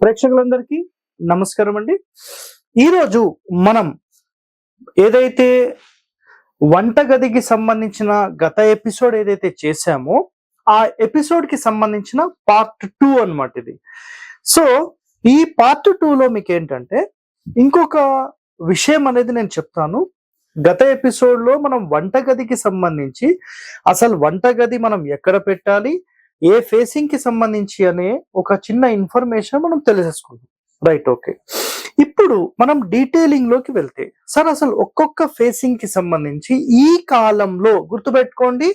ప్రేక్షకులందరికీ నమస్కారం అండి ఈరోజు మనం ఏదైతే వంటగదికి సంబంధించిన గత ఎపిసోడ్ ఏదైతే చేశామో ఆ ఎపిసోడ్కి సంబంధించిన పార్ట్ టూ అన్నమాట ఇది. సో ఈ పార్ట్ టూలో మీకు ఏంటంటే ఇంకొక విషయం అనేది నేను చెప్తాను. గత ఎపిసోడ్లో మనం వంటగదికి సంబంధించి అసలు వంటగది మనం ఎక్కడ పెట్టాలి ఏ ఫేసింగ్కి సంబంధించి అనే ఒక చిన్న ఇన్ఫర్మేషన్ మనం తెలిసేసుకుందాం. రైట్ ఓకే ఇప్పుడు మనం డీటెయిలింగ్లోకి వెళ్తే సార్ అసలు ఒక్కొక్క ఫేసింగ్కి సంబంధించి ఈ కాలంలో గుర్తుపెట్టుకోండి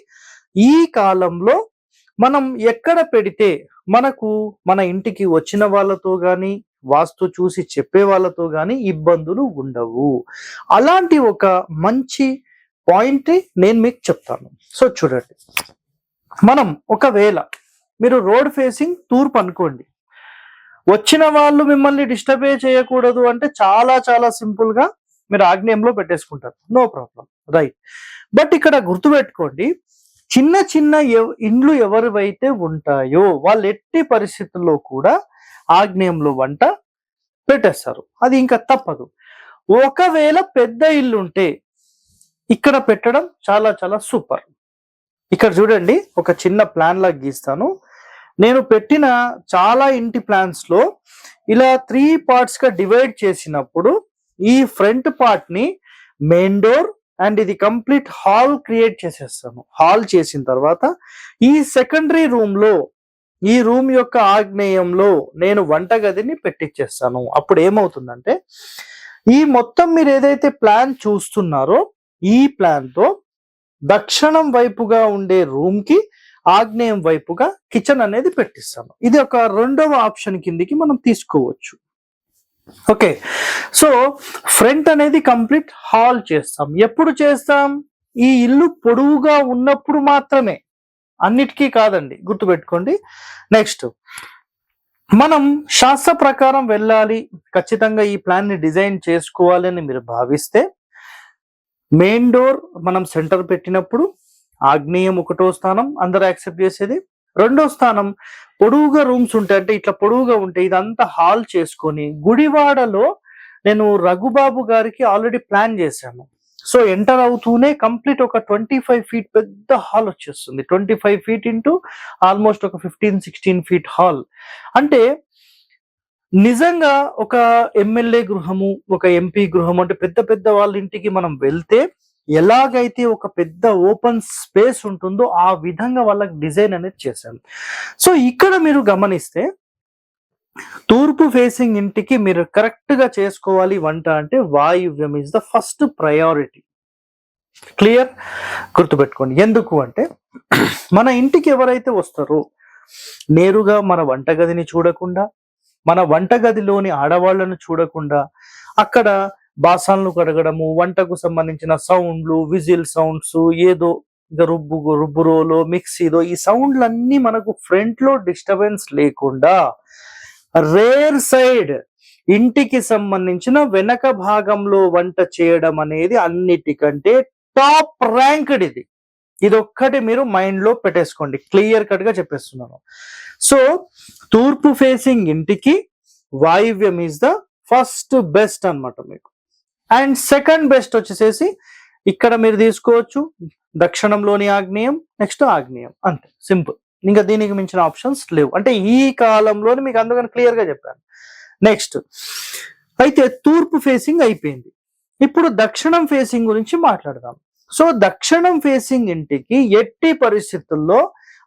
ఈ కాలంలో మనం ఎక్కడ పెడితే మనకు మన ఇంటికి వచ్చిన వాళ్ళతో గాని వాస్తు చూసి చెప్పే వాళ్ళతో గాని ఇబ్బందులు ఉండవు. అలాంటి ఒక మంచి పాయింట్ నేను మీకు చెప్తాను. సో చూడండి. మనం ఒకవేళ మీరు రోడ్ ఫేసింగ్ తూర్పు అనుకోండి. వచ్చిన వాళ్ళు మిమ్మల్ని డిస్టర్బ్ చేయకూడదు అంటే చాలా చాలా సింపుల్గా మీరు ఆగ్నేయంలో పెట్టేసుకుంటారు. No problem. రైట్. బట్ ఇక్కడ గుర్తుపెట్టుకోండి చిన్న చిన్న ఇండ్లు ఎవరివైతే ఉంటాయో వాళ్ళు ఎట్టి పరిస్థితుల్లో కూడా ఆగ్నేయంలో వంట పెట్టేస్తారు. అది ఇంకా తప్పదు. ఒకవేళ పెద్ద ఇల్లు ఉంటే ఇక్కడ పెట్టడం చాలా చాలా సూపర్. ఇక్కడ చూడండి ఒక చిన్న ప్లాన్ లాగా గీస్తాను. నేను పెట్టిన చాలా ఇంటి ప్లాన్స్లో ఇలా త్రీ పార్ట్స్గా డివైడ్ చేసినప్పుడు ఈ ఫ్రంట్ పార్ట్ని మెయిన్ డోర్ అండ్ ఇది కంప్లీట్ హాల్ క్రియేట్ చేసేస్తాను. హాల్ చేసిన తర్వాత ఈ సెకండరీ రూమ్లో ఈ రూమ్ యొక్క ఆగ్నేయంలో నేను వంటగదిని పెట్టించేస్తాను అప్పుడు ఏమవుతుందంటే ఈ మొత్తం మీరు ఏదైతే ప్లాన్ చూస్తున్నారో ఈ ప్లాన్తో దక్షిణం వైపుగా ఉండే రూమ్కి ఆగ్నేయం వైపుగా కిచెన్ అనేది పెట్టిస్తాను ఇది ఒక రెండవ ఆప్షన్ కిందికి మనం తీసుకోవచ్చు. ఓకే. సో ఫ్రంట్ అనేది కంప్లీట్ హాల్ చేస్తాం. ఎప్పుడు చేస్తాం? ఈ ఇల్లు పొడవుగా ఉన్నప్పుడు మాత్రమే. అన్నిటికీ కాదండి గుర్తుపెట్టుకోండి. నెక్స్ట్ మనం శాస్త్ర ప్రకారం వెళ్ళాలి. ఖచ్చితంగా ఈ ప్లాన్ని డిజైన్ చేసుకోవాలి అని మీరు భావిస్తే మెయిన్ డోర్ మనం సెంటర్ పెట్టినప్పుడు ఆగ్నేయం ఒకటో స్థానం అందరు యాక్సెప్ట్ చేసేది రెండో స్థానం. పొడువుగా రూమ్స్ ఉంటాయి అంటే ఇట్లా పొడువుగా ఉంటాయి ఇదంతా హాల్ చేసుకొని గుడివాడలో నేను రఘుబాబు గారికి ఆల్రెడీ ప్లాన్ చేశాను. సో ఎంటర్ అవుతూనే కంప్లీట్ ఒక ట్వంటీ ఫైవ్ ఫీట్ పెద్ద హాల్ వచ్చేస్తుంది. Twenty five feet into almost ఒక ఫిఫ్టీన్ సిక్స్టీన్ ఫీట్ హాల్ అంటే నిజంగా ఒక ఎమ్మెల్యే గృహము ఒక ఎంపీ గృహం అంటే పెద్ద పెద్ద వాళ్ళ ఇంటికి మనం వెళ్తే ఎలాగైతే ఒక పెద్ద ఓపెన్ స్పేస్ ఉంటుందో ఆ విధంగా వాళ్ళకి డిజైన్ అనేది చేశాను సో ఇక్కడ మీరు గమనిస్తే తూర్పు ఫేసింగ్ ఇంటికి మీరు కరెక్ట్గా చేసుకోవాలి వంట అంటే వాయువ్యం is the first priority clear గుర్తుపెట్టుకోండి. ఎందుకు అంటే మన ఇంటికి ఎవరైతే వస్తారో నేరుగా మన వంటగదిని చూడకుండా మన వంటగదిలోని ఆడవాళ్ళను చూడకుండా అక్కడ బాసన్లు కడగడము వంటకు సంబంధించిన సౌండ్లు విజిల్ సౌండ్స్ ఏదో ఇక రుబ్బు రుబ్బురోలో మిక్సీదో ఈ సౌండ్లన్నీ మనకు ఫ్రంట్లో డిస్టర్బెన్స్ లేకుండా రేర్ సైడ్ ఇంటికి సంబంధించిన వెనక భాగంలో వంట చేయడం అనేది అన్నిటికంటే టాప్ ర్యాంక్డ్ ఇది. ఇది ఒక్కటి మీరు మైండ్లో పెట్టేసుకోండి. క్లియర్ కట్గా చెప్పేస్తున్నాను. సో తూర్పు ఫేసింగ్ ఇంటికి వాయువ్యం ఈజ్ ద ఫస్ట్ బెస్ట్ అన్నమాట మీకు. అండ్ సెకండ్ బెస్ట్ వచ్చేసేసి ఇక్కడ మీరు తీసుకోవచ్చు దక్షిణంలోని ఆగ్నేయం నెక్స్ట్ ఆగ్నేయం. అంతే సింపుల్. ఇంకా దీనికి మించిన ఆప్షన్స్ లేవు. అంటే ఈ కాలంలోని మీకు అందుకని క్లియర్గా చెప్పాను. నెక్స్ట్ అయితే తూర్పు ఫేసింగ్ అయిపోయింది. ఇప్పుడు దక్షిణం ఫేసింగ్ గురించి మాట్లాడదాం. సో దక్షిణం ఫేసింగ్ ఇంటికి ఎట్టి పరిస్థితుల్లో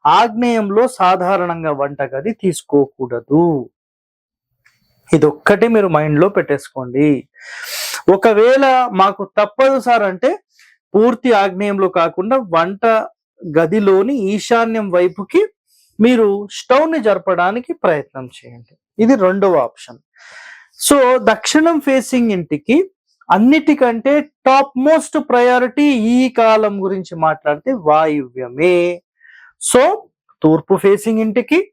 ఆగ్నేయంలో సాధారణంగా వంటగది తీసుకోకూడదు. ఇదొక్కటి మీరు మైండ్లో పెట్టేసుకోండి. ఒకవేళ మాకు తప్పదు సార్ అంటే పూర్తి ఆగ్నేయంలో కాకుండా వంట గదిలోని ఈశాన్యం వైపుకి మీరు స్టవ్ని జరపడానికి ప్రయత్నం చేయండి. ఇది రెండవ ఆప్షన్. సో దక్షిణం ఫేసింగ్ ఇంటికి అన్నిటికంటే టాప్ మోస్ట్ ప్రయారిటీ ఈ కాలం గురించి మాట్లాడితే వాయువ్యమే. సో తూర్పు ఫేసింగ్ ఇంటికి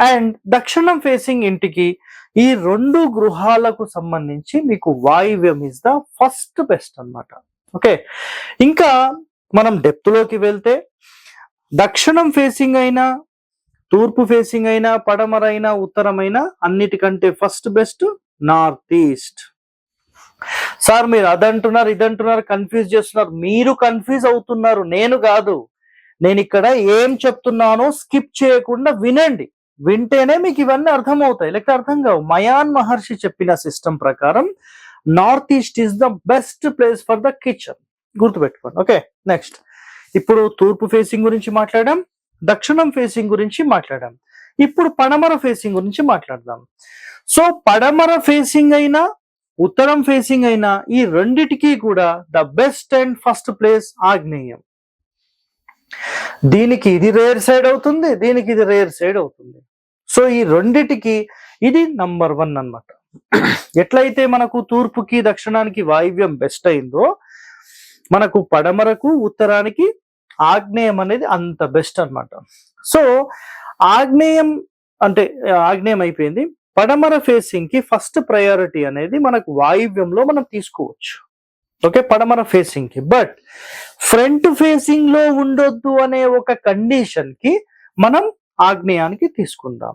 అండ్ దక్షిణం ఫేసింగ్ ఇంటికి ఈ రెండు గృహాలకు సంబంధించి మీకు వాయువ్యం ఇస్ ద ఫస్ట్ బెస్ట్ అన్నమాట. ఓకే ఇంకా మనం డెప్త్లోకి వెళ్తే దక్షిణం ఫేసింగ్ అయినా తూర్పు ఫేసింగ్ అయినా పడమరైనా ఉత్తరమైనా అన్నిటికంటే first best north east sir మీరు అదంటున్నారు ఇదంటున్నారు కన్ఫ్యూజ్ చేస్తున్నారు. మీరు కన్ఫ్యూజ్ అవుతున్నారు. నేను కాదు. నేను ఇక్కడ ఏం చెప్తున్నానో స్కిప్ చేయకుండా వినండి. వింటేనే మీకు ఇవన్నీ అర్థమవుతాయి. లేకపోతే అర్థం కావు. మయాన్ మహర్షి చెప్పిన సిస్టమ్ ప్రకారం north east is the best place for the kitchen. గుర్తుపెట్టుకోండి. Okay next. ఇప్పుడు తూర్పు ఫేసింగ్ గురించి మాట్లాడాం దక్షిణం ఫేసింగ్ గురించి మాట్లాడాం. ఇప్పుడు పడమర ఫేసింగ్ గురించి మాట్లాడదాం. సో పడమర ఫేసింగ్ అయినా ఉత్తరం ఫేసింగ్ అయినా ఈ రెండిటికి కూడా the best and first place ఆగ్నేయం. దీనికి ఇది రేర్ సైడ్ అవుతుంది దీనికి ఇది రేర్ సైడ్ అవుతుంది. సో ఈ రెండిటికి ఇది నంబర్ వన్ అన్నమాట. ఎట్లయితే మనకు తూర్పుకి దక్షిణానికి వాయువ్యం బెస్ట్ అయిందో మనకు పడమరకు ఉత్తరానికి ఆగ్నేయం అనేది అంత బెస్ట్ అన్నమాట. సో ఆగ్నేయం అంటే ఆగ్నేయం అయిపోయింది. పడమర ఫేసింగ్కి ఫస్ట్ ప్రయారిటీ అనేది మనకు వాయువ్యంలో మనం తీసుకోవచ్చు. ఓకే పడమర ఫేసింగ్కి. బట్ ఫ్రంట్ ఫేసింగ్లో ఉండొద్దు అనే ఒక కండిషన్కి మనం ఆగ్నేయానికి తీసుకుందాం.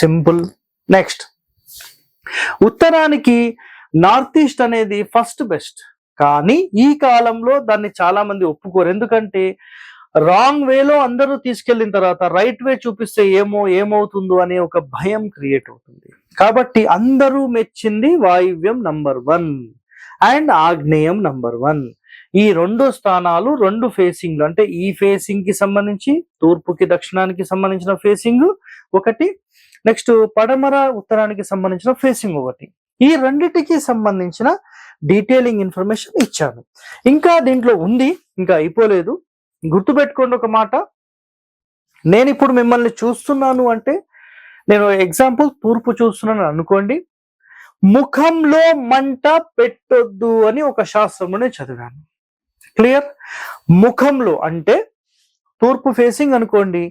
సింపుల్ నెక్స్ట్ ఉత్తరానికి నార్త్ ఈస్ట్ అనేది ఫస్ట్ బెస్ట్ కానీ ఈ కాలంలో దాన్ని చాలా మంది ఒప్పుకోరు. ఎందుకంటే రాంగ్ వేలో అందరూ తీసుకెళ్ళిన తర్వాత రైట్ వే చూపిస్తే ఏమో ఏమవుతుందో అనే ఒక భయం క్రియేట్ అవుతుంది. కాబట్టి అందరూ మెచ్చింది వాయువ్యం నంబర్ వన్ అండ్ ఆగ్నేయం నంబర్ వన్. ఈ రెండు స్థానాలు రెండు ఫేసింగ్లు. అంటే ఈ ఫేసింగ్కి సంబంధించి తూర్పుకి దక్షిణానికి సంబంధించిన ఫేసింగ్ ఒకటి. నెక్స్ట్ పడమర ఉత్తరానికి సంబంధించిన ఫేసింగ్ ఒకటి. ఈ రెండిటికి సంబంధించిన డీటెయిలింగ్ ఇన్ఫర్మేషన్ ఇచ్చాను. ఇంకా దీంట్లో ఉంది ఇంకా అయిపోలేదు. గుర్తుపెట్టుకోండి ఒక మాట. నేను ఇప్పుడు మిమ్మల్ని చూస్తున్నాను అంటే నేను ఎగ్జాంపుల్ తూర్పు చూస్తున్నాను అనుకోండి. ముఖంలో మంట పెట్టొద్దు అని ఒక శాస్త్రంలోనే చదివాను. క్లియర్ ముఖంలో అంటే తూర్పు ఫేసింగ్ అనుకోండి.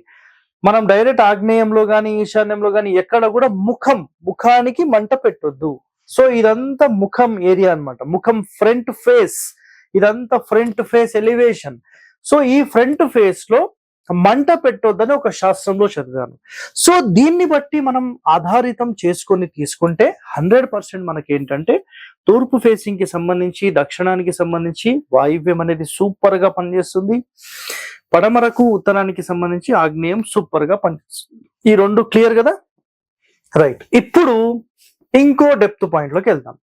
మనం డైరెక్ట్ ఆగ్నేయంలో కానీ ఈశాన్యంలో కానీ ఎక్కడ కూడా ముఖం ముఖానికి మంట పెట్టొద్దు. సో ఇదంతా ముఖం ఏరియా అన్నమాట. ముఖం ఫ్రంట్ ఫేస్ ఇదంతా ఫ్రంట్ ఫేస్ ఎలివేషన్ సో ఈ ఫ్రంట్ ఫేస్లో మంట పెట్టొద్దని ఒక శాస్త్రంలో చదివాను. సో దీన్ని బట్టి మనం ఆధారితం చేసుకొని తీసుకుంటే హండ్రెడ్ పర్సెంట్ మనకి ఏంటంటే తూర్పు ఫేసింగ్కి సంబంధించి దక్షిణానికి సంబంధించి వాయువ్యం అనేది సూపర్గా పనిచేస్తుంది. పడమరకు ఉత్తరానికి సంబంధించి ఆగ్నేయం సూపర్గా పనిచేస్తుంది. ఈ రెండు క్లియర్ కదా? రైట్. ఇప్పుడు ఇంకో డెప్త్ పాయింట్లోకి వెళ్దాం.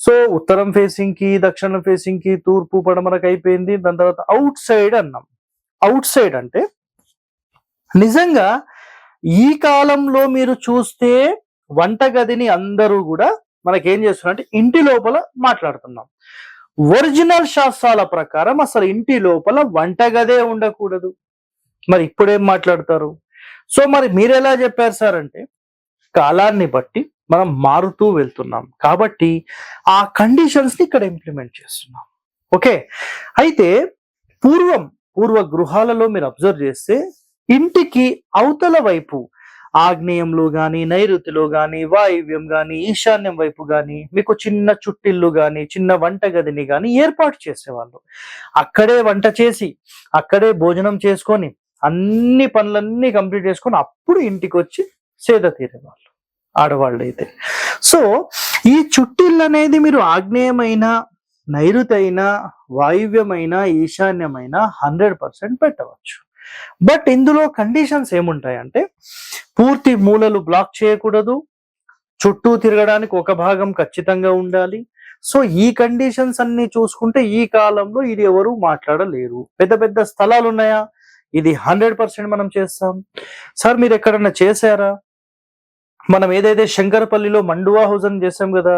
సో ఉత్తరం ఫేసింగ్కి దక్షిణం ఫేసింగ్కి తూర్పు పడమరకు అయిపోయింది. దాని తర్వాత అవుట్ సైడ్ అన్నాం. అవుట్ సైడ్ అంటే నిజంగా ఈ కాలంలో మీరు చూస్తే వంటగదిని అందరూ కూడా మనకేం చేస్తున్నారంటే ఇంటి లోపల మాట్లాడుతున్నాం. ఒరిజినల్ శాస్త్రాల ప్రకారం అసలు ఇంటి లోపల వంటగదే ఉండకూడదు. మరి ఇప్పుడేం మాట్లాడతారు? సో మరి మీరు ఎలా చెప్పారు సార్ అంటే కాలాన్ని బట్టి మనం మారుతూ వెళ్తున్నాం. కాబట్టి ఆ కండిషన్స్ని ఇక్కడ ఇంప్లిమెంట్ చేస్తున్నాం. ఓకే? అయితే పూర్వం పూర్వ గృహాలలో మీరు అబ్జర్వ్ చేస్తే ఇంటికి అవతల వైపు ఆగ్నేయంలో కానీ నైరుతిలో కానీ వాయువ్యం కానీ ఈశాన్యం వైపు కానీ మీకు చిన్న చుట్టిల్లు కానీ చిన్న వంట గదిని కానీ ఏర్పాటు చేసేవాళ్ళు. అక్కడే వంట చేసి అక్కడే భోజనం చేసుకొని అన్ని పనులన్నీ కంప్లీట్ చేసుకొని అప్పుడు ఇంటికి వచ్చి సేద తీరేవాళ్ళు. ఆడవాళ్ళు అయితే సో ఈ చుట్టిల్లు అనేది మీరు ఆగ్నేయమైన నైరుతైన వాయువ్యమైన ఈశాన్యమైన హండ్రెడ్ పర్సెంట్ పెట్టవచ్చు. బట్ ఇందులో కండిషన్స్ ఏముంటాయంటే పూర్తి మూలలు బ్లాక్ చేయకూడదు చుట్టూ తిరగడానికి ఒక భాగం ఖచ్చితంగా ఉండాలి. సో ఈ కండిషన్స్ అన్ని చూసుకుంటే ఈ కాలంలో ఇది ఎవరు మాట్లాడలేరు. పెద్ద పెద్ద స్థలాలు ఉన్నాయా ఇది హండ్రెడ్ పర్సెంట్ మనం చేస్తాం. సార్ మీరు ఎక్కడన్నా చేశారా? మనం ఏదైతే శంకరపల్లిలో మండువా హౌస్ అని చేసాం కదా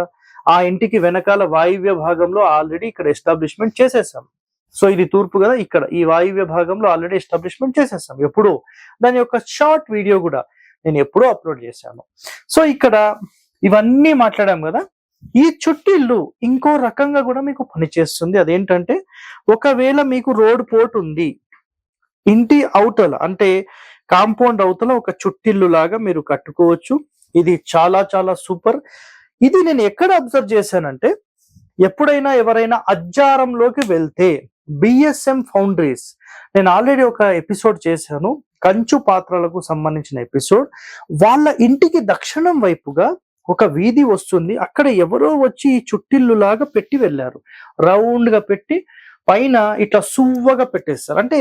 ఆ ఇంటికి వెనకాల వాయువ్య భాగంలో ఆల్రెడీ ఇక్కడ ఎస్టాబ్లిష్మెంట్ చేసేసాం. సో ఇది తూర్పు కదా ఇక్కడ ఈ వాయువ్య భాగంలో ఆల్రెడీ ఎస్టాబ్లిష్మెంట్ చేసేసాం. ఎప్పుడు దాని యొక్క షార్ట్ వీడియో కూడా నేను ఎప్పుడో అప్లోడ్ చేశాను. సో ఇక్కడ ఇవన్నీ మాట్లాడాం కదా ఈ చుట్టిల్లు ఇంకో రకంగా కూడా మీకు పనిచేస్తుంది. అదేంటంటే ఒకవేళ మీకు రోడ్ పోర్ట్ ఉంది ఇంటి అవతల అంటే కాంపౌండ్ అవతల ఒక చుట్టిల్లు లాగా మీరు కట్టుకోవచ్చు. ఇది చాలా చాలా సూపర్ ఇది నేను ఎక్కడ అబ్జర్వ్ చేశానంటే ఎప్పుడైనా ఎవరైనా అజ్జారంలోకి వెళ్తే బిఎస్ఎం ఫౌండరీస్ నేను ఆల్రెడీ ఒక ఎపిసోడ్ చేశాను. కంచు పాత్రలకు సంబంధించిన ఎపిసోడ్ వాళ్ళ ఇంటికి దక్షిణం వైపుగా ఒక వీధి వస్తుంది. అక్కడ ఎవరో వచ్చి ఈ చుట్టిల్లు లాగా పెట్టి వెళ్ళారు. రౌండ్గా పెట్టి పైన ఇట్లా సువ్వగా పెట్టేస్తారు. అంటే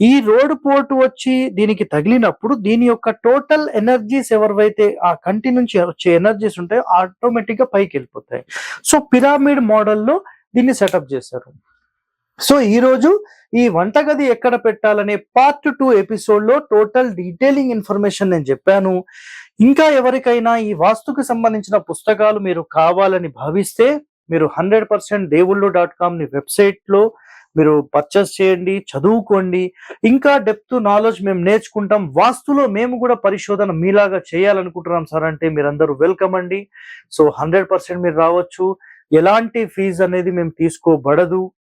ఈ రోడ్ పోటు వచ్చి దీనికి తగిలినప్పుడు దీని యొక్క టోటల్ ఎనర్జీస్ ఎవరివైతే ఆ కంటి నుంచి వచ్చే ఎనర్జీస్ ఉంటాయో ఆటోమేటిక్గా పైకి వెళ్ళిపోతాయి. సో పిరామిడ్ మోడల్లో దీన్ని సెటప్ చేశారు. సో ఈరోజు ఈ వంటగది ఎక్కడ పెట్టాలనే పార్ట్ టూ ఎపిసోడ్లో టోటల్ డీటెయిలింగ్ ఇన్ఫర్మేషన్ నేను చెప్పాను. ఇంకా ఎవరికైనా ఈ వాస్తుకు సంబంధించిన పుస్తకాలు మీరు కావాలని భావిస్తే మీరు హండ్రెడ్ పర్సెంట్ దేవుళ్ళు డాట్ కామ్ని వెబ్సైట్లో మీరు పర్చేస్ చేయండి చదువుకోండి. ఇంకా డెప్త్ నాలెడ్జ్ మేము నేర్చుకుంటాం. వాస్తులో మేము కూడా పరిశోధన మీలాగా చేయాలనుకుంటున్నాం సార్ అంటే మీరందరూ వెల్కమ్ అండి. సో హండ్రెడ్ పర్సెంట్ మీరు రావచ్చు. ఎలాంటి ఫీజు అనేది మేము తీసుకోబడదు.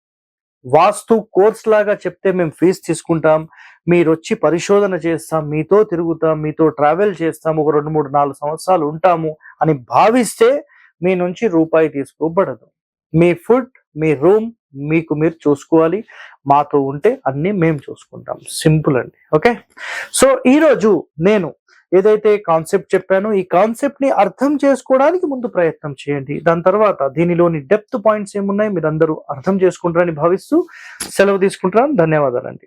వాస్తు కోర్స్ లాగా చెప్తే మేము ఫీజు తీసుకుంటాం మీరు వచ్చి పరిశోధన చేస్తాం మీతో తిరుగుతాం మీతో ట్రావెల్ చేస్తాం ఒక రెండు మూడు నాలుగు సంవత్సరాలు ఉంటాము అని భావిస్తే మీ నుంచి రూపాయి తీసుకోబడదు. మీ ఫుడ్ మీ రూమ్ మీకు మీరు చూసుకోవాలి మాతో ఉంటే అన్ని మేము చూసుకుంటాం. సింపుల్ అండి. ఓకే? సో ఈరోజు నేను ఏదైతే కాన్సెప్ట్ చెప్పానో ఈ కాన్సెప్ట్ని అర్థం చేసుకోవడానికి ముందు ప్రయత్నం చేయండి. దాని తర్వాత దీనిలోని డెప్త్ పాయింట్స్ ఏమున్నాయి మీరు అందరూ అర్థం చేసుకుంటారని భావిస్తూ సెలవు తీసుకుంటున్నాను. ధన్యవాదాలండి.